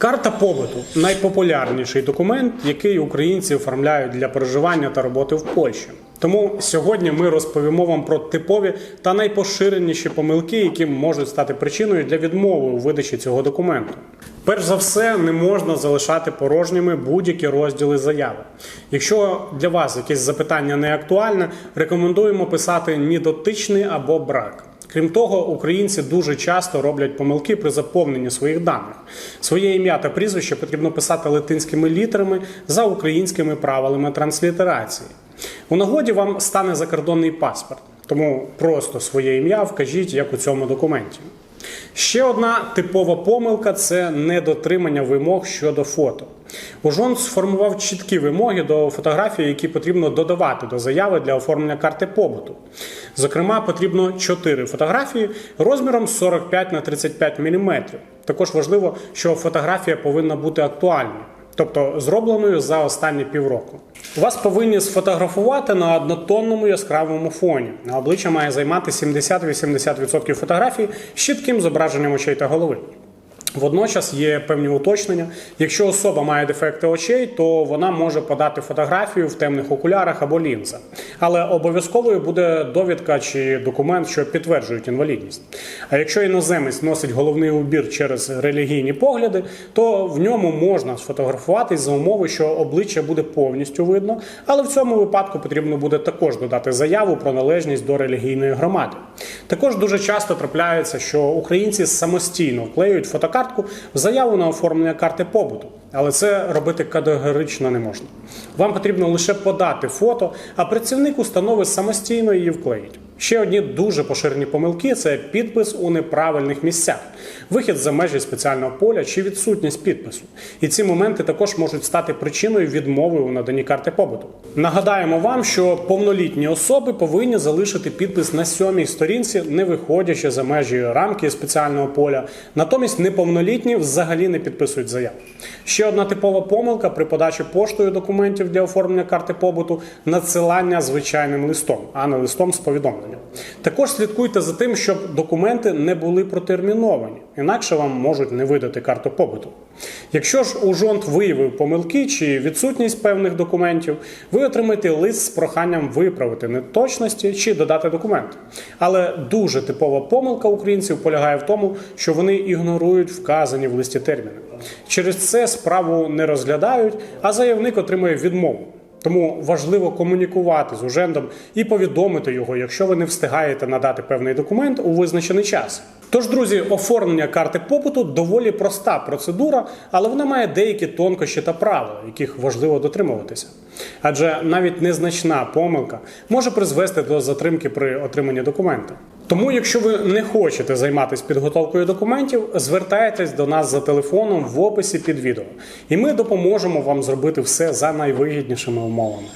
Карта побуту найпопулярніший документ, який українці оформляють для проживання та роботи в Польщі. Тому сьогодні ми розповімо вам про типові та найпоширеніші помилки, які можуть стати причиною для відмови у видачі цього документу. Перш за все, не можна залишати порожніми будь-які розділи заяви. Якщо для вас якесь запитання не актуальне, рекомендуємо писати недотичний або брак. Крім того, українці дуже часто роблять помилки при заповненні своїх даних. Своє ім'я та прізвище потрібно писати латинськими літерами за українськими правилами транслітерації. У нагоді вам стане закордонний паспорт, тому просто своє ім'я вкажіть, як у цьому документі. Ще одна типова помилка це недотримання вимог щодо фото. Ужон сформував чіткі вимоги до фотографії, які потрібно додавати до заяви для оформлення карти побуту. Зокрема, потрібно 4 фотографії розміром 45 на 35 мм. Також важливо, що фотографія повинна бути актуальною, тобто зробленою за останні півроку. Вас повинні сфотографувати на однотонному яскравому фоні. На обличчя має займати 70-80% фотографій з чітким зображенням очей та голови. Водночас є певні уточнення. Якщо особа має дефекти очей, то вона може подати фотографію в темних окулярах або лінза. Але обов'язковою буде довідка чи документ, що підтверджують інвалідність. А якщо іноземець носить головний убір через релігійні погляди, то в ньому можна сфотографуватись за умови, що обличчя буде повністю видно, але в цьому випадку потрібно буде також додати заяву про належність до релігійної громади. Також дуже часто трапляється, що українці самостійно вклеюють фотокартку в заяву на оформлення карти побуту, але це робити категорично не можна. Вам потрібно лише подати фото, а працівник установи самостійно її вклеїть. Ще одні дуже поширені помилки це підпис у неправильних місцях, вихід за межі спеціального поля чи відсутність підпису. І ці моменти також можуть стати причиною відмови у наданні карти побуту. Нагадаємо вам, що повнолітні особи повинні залишити підпис на сьомій сторінці, не виходячи за межі рамки спеціального поля. Натомість неповнолітні взагалі не підписують заяву. Ще одна типова помилка при подачі поштою документів для оформлення карти побуту надсилання звичайним листом, а не листом з повідомленням. Також слідкуйте за тим, щоб документи не були протерміновані, інакше вам можуть не видати карту побуту. Якщо ж ужонт виявив помилки чи відсутність певних документів, ви отримаєте лист з проханням виправити неточності чи додати документ. Але дуже типова помилка українців полягає в тому, що вони ігнорують вказані в листі терміни. Через це справу не розглядають, а заявник отримує відмову. Тому важливо комунікувати з ужендом і повідомити його, якщо ви не встигаєте надати певний документ у визначений час. Тож, друзі, оформлення карти побуту доволі проста процедура, але вона має деякі тонкощі та правила, яких важливо дотримуватися. Адже навіть незначна помилка може призвести до затримки при отриманні документа. Тому, якщо ви не хочете займатися підготовкою документів, звертайтесь до нас за телефоном в описі під відео, і ми допоможемо вам зробити все за найвигіднішими умовами.